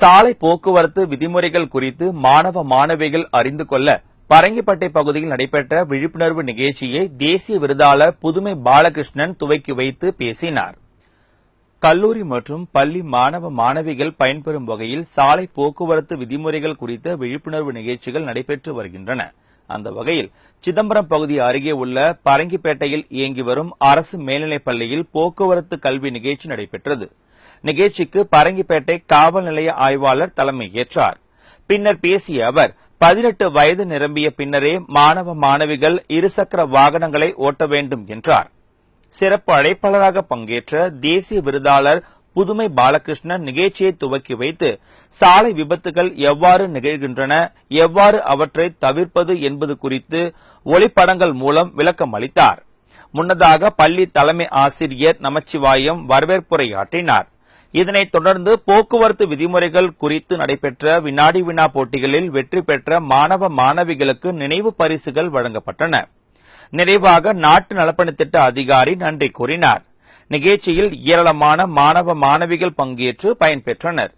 சாலை போக்குவரத்து விதிமுறைகள் குறித்து மாணவ மாணவிகள் அறிந்து கொள்ள பரங்கிப்பட்டை பகுதியில் நடைபெற்ற விழிப்புணர்வு நிகழ்ச்சியை தேசிய விருதாளர் புதுமை பாலகிருஷ்ணன் துவக்கி வைத்து பேசினார். கல்லூரி மற்றும் பள்ளி மாணவ மாணவிகள் பயன்பெறும் வகையில் சாலை போக்குவரத்து விதிமுறைகள் குறித்த விழிப்புணர்வு நிகழ்ச்சிகள் நடைபெற்று வருகின்றன. அந்த வகையில் சிதம்பரம் பகுதி அருகே உள்ள பரங்கிப்பேட்டையில் இயங்கி வரும் அரசு மேல்நிலைப் பள்ளியில் போக்குவரத்து கல்வி நிகழ்ச்சி நடைபெற்றது. நிகழ்ச்சிக்கு பரங்கிப்பேட்டை காவல் நிலைய ஆய்வாளர் தலைமை ஏற்றார். பின்னர் பேசிய அவர் பதினெட்டு வயது நிரம்பிய பின்னரே மாணவ மாணவிகள் இருசக்கர வாகனங்களை ஓட்ட வேண்டும் என்றார். சிறப்பு அழைப்பாளராக பங்கேற்ற தேசிய விருதாளர் புதுமை பாலகிருஷ்ணன் நிகழ்ச்சியை துவக்கி வைத்து சாலை விபத்துகள் எவ்வாறு நிகழ்கின்றன எவ்வாறு அவற்றை தவிர்ப்பது என்பது குறித்து ஒளிப்படங்கள் மூலம் விளக்கம் அளித்தார். முன்னதாக பள்ளி தலைமை ஆசிரியர் நமச்சிவாயம் வரவேற்புரையாற்றினார். இதனைத் தொடர்ந்து போக்குவரத்து விதிமுறைகள் குறித்து நடைபெற்ற வினாடி வினா போட்டிகளில் வெற்றி பெற்ற மாணவ மாணவிகளுக்கு நினைவு பரிசுகள் வழங்கப்பட்டன. நிறைவாக நாட்டு நலப்பணி திட்ட அதிகாரி நன்றி கூறினார். நிகழ்ச்சியில் ஏராளமான மாணவ மாணவிகள் பங்கேற்று பயன்பெற்றனர்.